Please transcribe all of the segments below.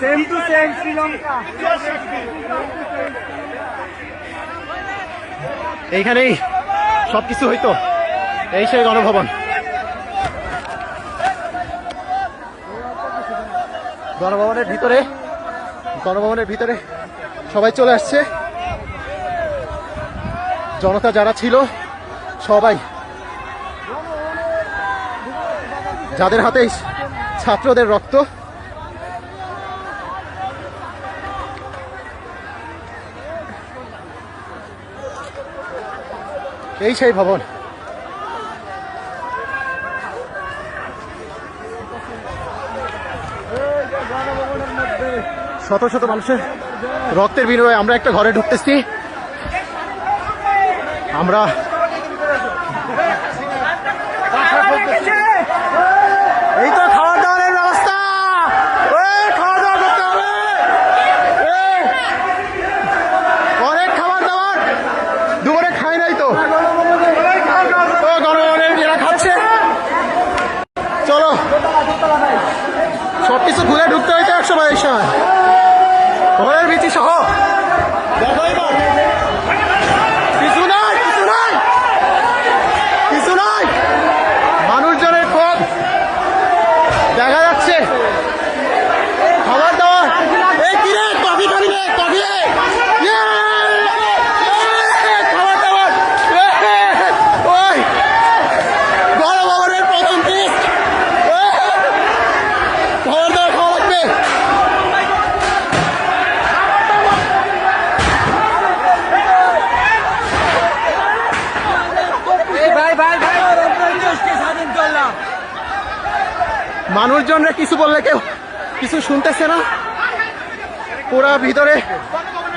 Same to same Sri Lanka এইখানেই সবকিছু হইতো। এই সেই গণভবন। গণভবনের ভিতরে গণভবনের ভিতরে সবাই চলে আসছে। জনতা যারা ছিল, সবাই যাদের হাতে ছাত্রদের রক্ত এই সেই ভবন। শত শত মানুষের রক্তের বিনিময়ে আমরা একটা ঘরে ঢুকতেছি। আমরা এই তো খাওয়া দাওয়ার ব্যবস্থা এই, খাওয়া দাওয়া করতে হবে এই, অনেক খাবার দাবার দুপুরে খাই নাই তো ও গণভবনের এরা খাচ্ছে চলো সব কিছু খুলে ঢুকতে হইতো একশো বাইশ সময় ঘরের বিচি সহ দেখো এবার কিছু নাই কিছু নাই কিছু নাই মানুষজনের ক্ষোভ যাচ্ছে খাবার দাবার। এই কিরে কফি খাবি রে কফি ইয়ে! খাবার দাবার ওই গণভবনের প্রথম পিস খাবার দাবার খাওয়া লাগবে ভাই ভাই ভাই দেশকে স্বাধীন করলাম মানুষজনরা কিছু বললে কেউ কিছু শুনতেছে না? পুরা ভিতরে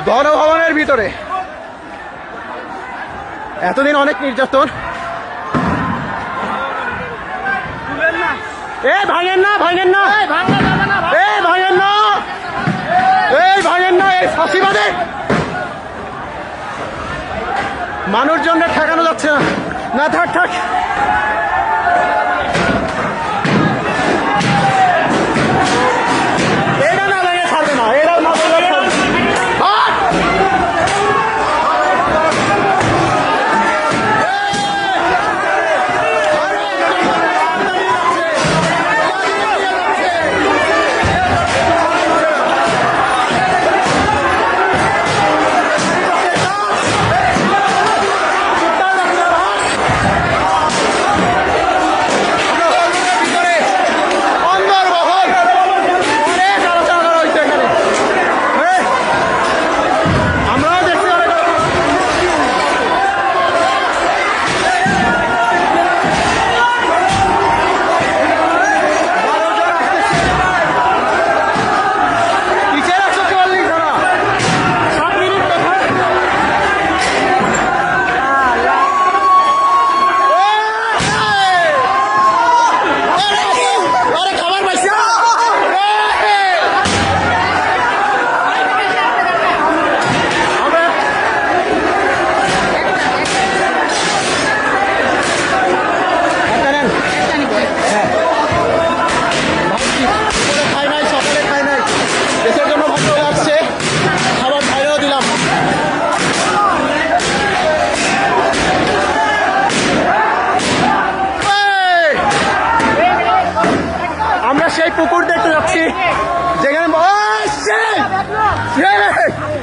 গণভবনের ভিতরে। এতদিন অনেক নির্যাতন। এ ভাঙেন না ভাঙেন না। ভাঙেন না। এই ভাঙেন না এই ফাঁসিবাদে। মানুষজনরা ঠেকানো যাচ্ছে না। না থাক থাক।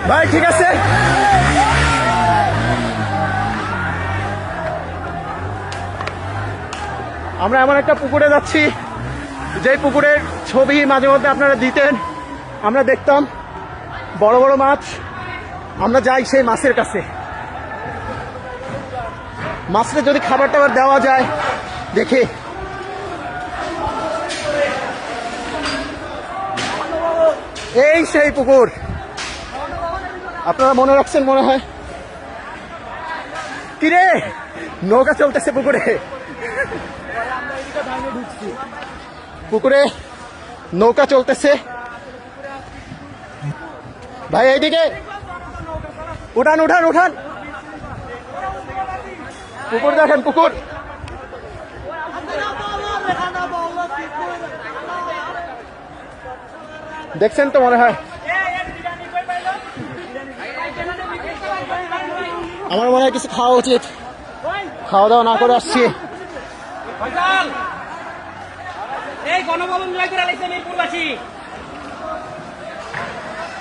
ভাই, ঠিক আছে? আমরা এমন একটা পুকুরে যাচ্ছি, যেই পুকুরের ছবি মাঝে মধ্যে আপনারা দিতেন, আমরা দেখতাম, বড় বড় মাছ, আমরা যাই সেই মাছের কাছে। মাছটা যদি খাবার টাবার দেওয়া যায়, দেখে। এই সেই পুকুর। আপনারা মনে রাখছেন মনে হয়? কিরে? নৌকা চলতেছে পুকুরে। পুকুরে নৌকা চলতেছে। ভাই, এইদিকে। উঠান উঠান উঠান। পুকুর দেখেন, পুকুর। দেখছেন তো মনে হয়? আমার মনে হয় কিছু খাওয়া উচিত। খাওয়া দাওয়া না করে আসছি।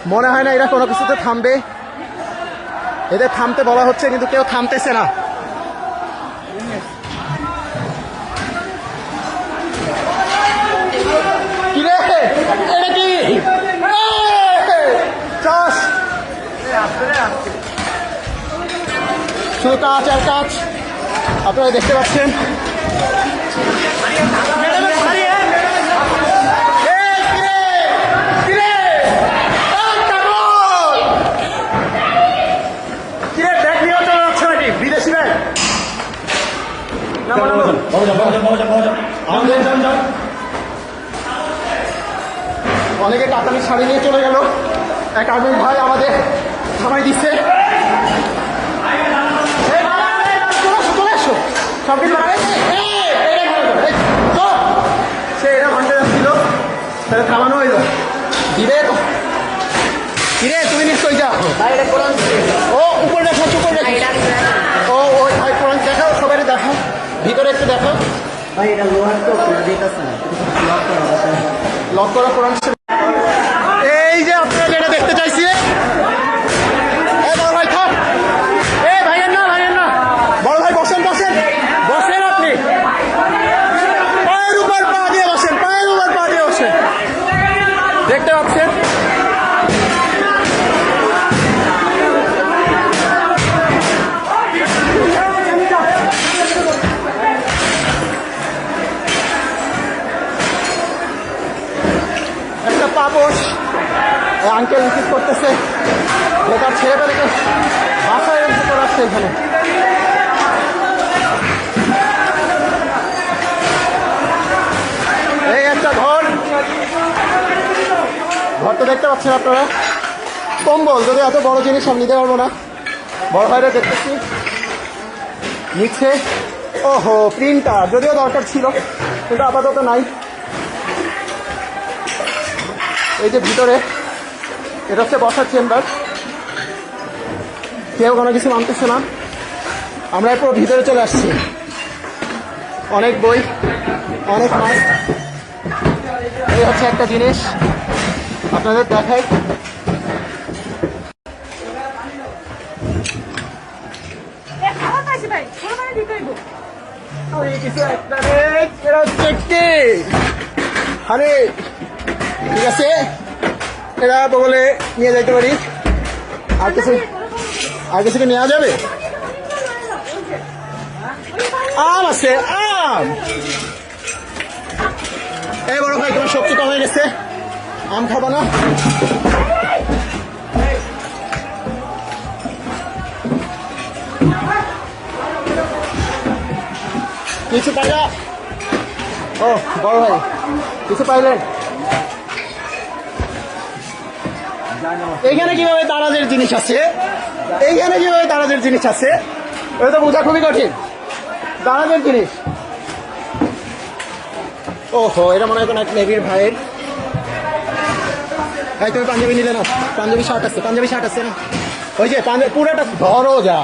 মনে হয় না এরা কোনো কিছুতে থামবে। এদের থামতে বলা হচ্ছে কিন্তু কেউ থামতেছে না কি রে এটা কি এই! চাষ শুধু কাজ আর কাজ। আপনারা দেখতে পাচ্ছেন। অনেকে কাতারি শাড়ি নিয়ে চলে গেল। এক আর্মি ভাই আমাদের থামাই দিচ্ছে এই, চলে আসো, চলে আসো। সব কিছু এই, এই, এই, এটা ভালো করে, এই, চলো। সে এটা ভাঙতে যাচ্ছিল তাহলে থামানো হইল। দিবে তো কিরে তুমি নিশ্চয়ই যাও। ও উপরে দেখো উপরে ও ওই ভাই কোরআন দেখাও সবাই দেখাও। ভিতরে একটু দেখো ভাই এটা লোহার তো লক করা লক করা কোরআন আঙ্কেল ইঙ্কিত করতেছে? বেকার ছেলে পেলেকে বাসায় রেখে করে আসছে এখানে। এই একটা ঘর। ঘরটা দেখতে পাচ্ছেন আপনারা। কম্বল, যদি এত বড় জিনিস আমি নিতে পারব না। বড় ভাইরা দেখতেছি। নিচ্ছে। ওহো প্রিন্টার যদিও দরকার ছিল, কিন্তু আপাতত নাই। এই যে ভিতরে। এটা হচ্ছে বসার চেম্বার। কেউ কোনো কিছু মানতেছে না। আমরা পুরো ভিতরে চলে আসছি। অনেক বই অনেক মাছ। এই হচ্ছে একটা জিনিস। আপনাদের দেখাই। ঠিক আছে। এরা বগলে নিয়ে যাইতে পারি। আর কিছু আর কিছু কি নেওয়া যাবে? আম আছে, আম! এই বড় ভাই, তোমার শক্তি কমে গেছে। আম খাবা না? কিছু পাইলা? ও, বড় ভাই, কিছু পাইলেন? এইখানে কীভাবে দারাজের জিনিস আছে? এইখানে কীভাবে দারাজের জিনিস আছে? এটা তো বোঝা খুবই কঠিন। দারাজের জিনিস। ওহো, এটা মনে হয় কোনো এক নেভির ভাইয়ের। ভাই, তুমি পাঞ্জাবি নিলে না পাঞ্জাবি শার্ট আছে, পাঞ্জাবি শার্ট আছে না? ওই যে পুরোটা ধরো যা।